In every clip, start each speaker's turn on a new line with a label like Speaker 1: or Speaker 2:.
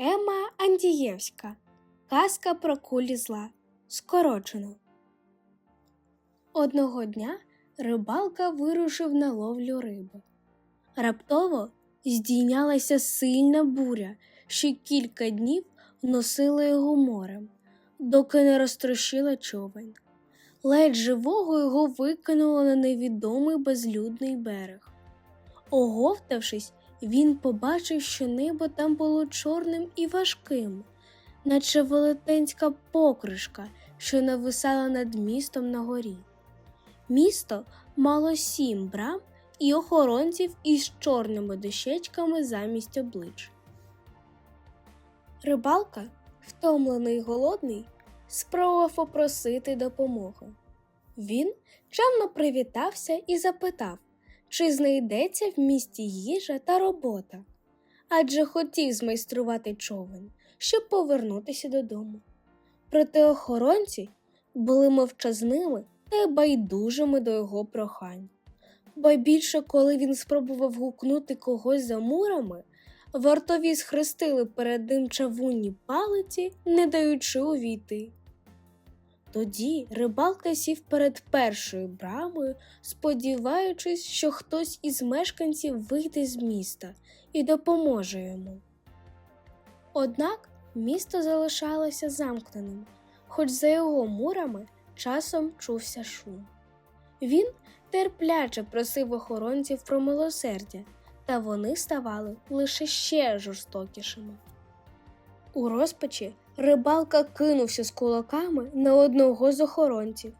Speaker 1: Ема Андієвська. Казка про кулі зла. Скорочено. Одного дня рибалка вирушив на ловлю риби. Раптово здійнялася сильна буря, що кілька днів носила його морем, доки не розтрощила човен. Ледь живого його викинуло на невідомий безлюдний берег. Оговтавшись, він побачив, що небо там було чорним і важким, наче велетенська покришка, що нависала над містом на горі. Місто мало сім брам і охоронців із чорними дощечками замість облич. Рибалка, втомлений й голодний, спробував попросити допомоги. Він чемно привітався і запитав, чи знайдеться в місті їжа та робота, адже хотів змайструвати човен, щоб повернутися додому. Проте охоронці були мовчазними та байдужими до його прохань. Ба більше, коли він спробував гукнути когось за мурами, вартові схрестили перед ним чавунні палиці, не даючи увійти. Тоді рибалка сів перед першою брамою, сподіваючись, що хтось із мешканців вийде з міста і допоможе йому. Однак місто залишалося замкненим, хоч за його мурами часом чувся шум. Він терпляче просив охоронців про милосердя, та вони ставали лише ще жорстокішими. У розпачі рибалка кинувся з кулаками на одного з охоронців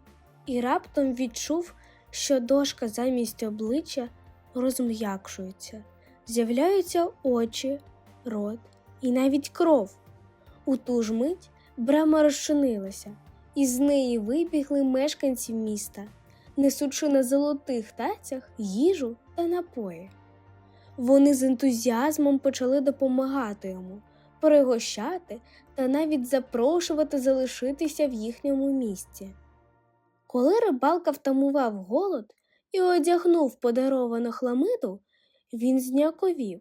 Speaker 1: і раптом відчув, що дошка замість обличчя розм'якшується, з'являються очі, рот і навіть кров. У ту ж мить брама розчинилася, і з неї вибігли мешканці міста, несучи на золотих тацях їжу та напої. Вони з ентузіазмом почали допомагати йому, перегощати та навіть запрошувати залишитися в їхньому місці. Коли рибалка втамував голод і одягнув подаровану хламиду, він зняковів,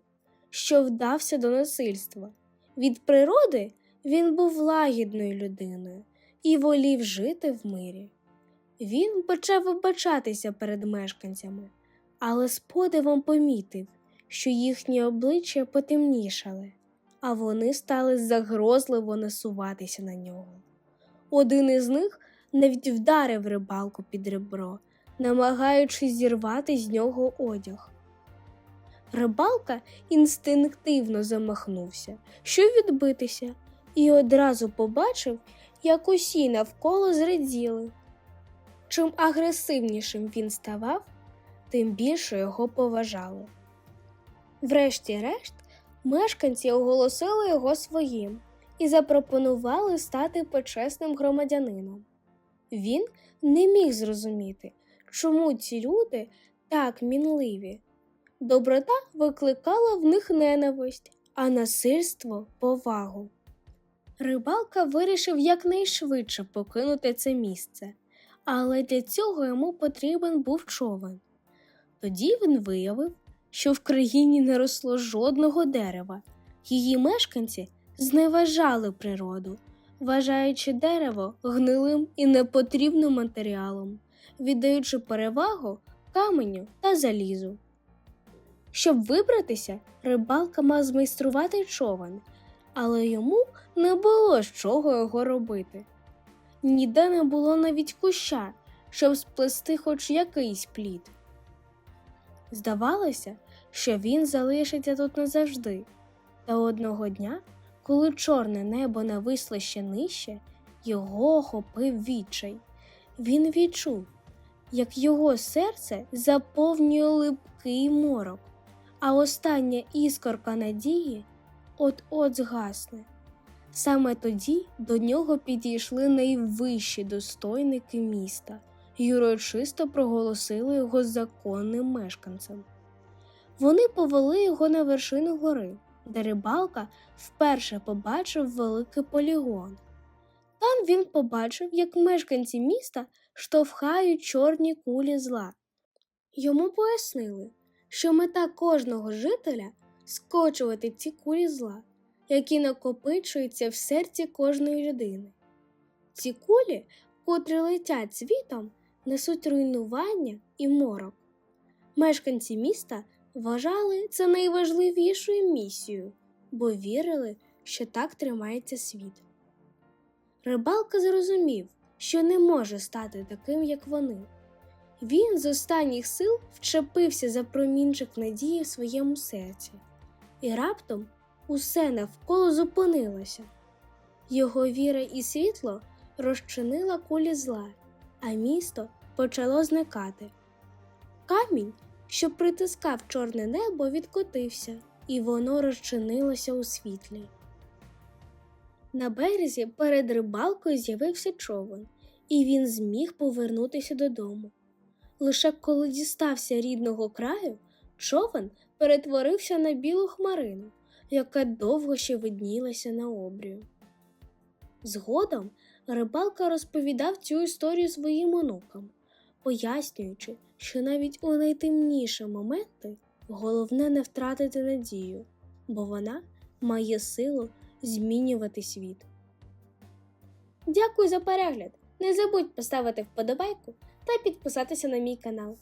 Speaker 1: що вдався до насильства. Від природи він був лагідною людиною і волів жити в мирі. Він почав вибачатися перед мешканцями, але з подивом помітив, що їхні обличчя потемнішали, а вони стали загрозливо насуватися на нього. Один із них навіть вдарив рибалку під ребро, намагаючись зірвати з нього одяг. Рибалка інстинктивно замахнувся, щоб відбитися, і одразу побачив, як усі навколо зраділи. Чим агресивнішим він ставав, тим більше його поважали. Врешті-решт, мешканці оголосили його своїм і запропонували стати почесним громадянином. Він не міг зрозуміти, чому ці люди так мінливі. Доброта викликала в них ненависть, а насильство повагу. Рибалка вирішив якнайшвидше покинути це місце, але для цього йому потрібен був човен. Тоді він виявив, що в країні не росло жодного дерева, її мешканці зневажали природу, вважаючи дерево гнилим і непотрібним матеріалом, віддаючи перевагу каменю та залізу. Щоб вибратися, рибалка мав змайструвати човен, але йому не було з чого його робити. Ніде не було навіть куща, щоб сплести хоч якийсь плід. Здавалося, що він залишиться тут назавжди, та одного дня, коли чорне небо нависло ще нижче, його охопив відчай. Він відчув, як його серце заповнює липкий морок, а остання іскорка надії от-от згасне. Саме тоді до нього підійшли найвищі достойники міста і урочисто проголосили його законним мешканцем. Вони повели його на вершину гори, де рибалка вперше побачив великий полігон. Там він побачив, як мешканці міста штовхають чорні кулі зла. Йому пояснили, що мета кожного жителя скочувати ці кулі зла, які накопичуються в серці кожної людини. Ці кулі, котрі летять світом, несуть руйнування і морок. Мешканці міста вважали це найважливішою місією, бо вірили, що так тримається світ. Рибалка зрозумів, що не може стати таким, як вони. Він з останніх сил вчепився за промінчик надії в своєму серці, і раптом усе навколо зупинилося. Його віра і світло розчинила кулі зла, а місто почало зникати. Камінь, що притискав чорне небо, відкотився, і воно розчинилося у світлі. На березі перед рибалкою з'явився човен, і він зміг повернутися додому. Лише коли дістався рідного краю, човен перетворився на білу хмарину, яка довго ще виднілася на обрію. Згодом рибалка розповідав цю історію своїм онукам, пояснюючи, що навіть у найтемніші моменти головне не втратити надію, бо вона має силу змінювати світ. Дякую за перегляд! Не забудь поставити вподобайку та підписатися на мій канал.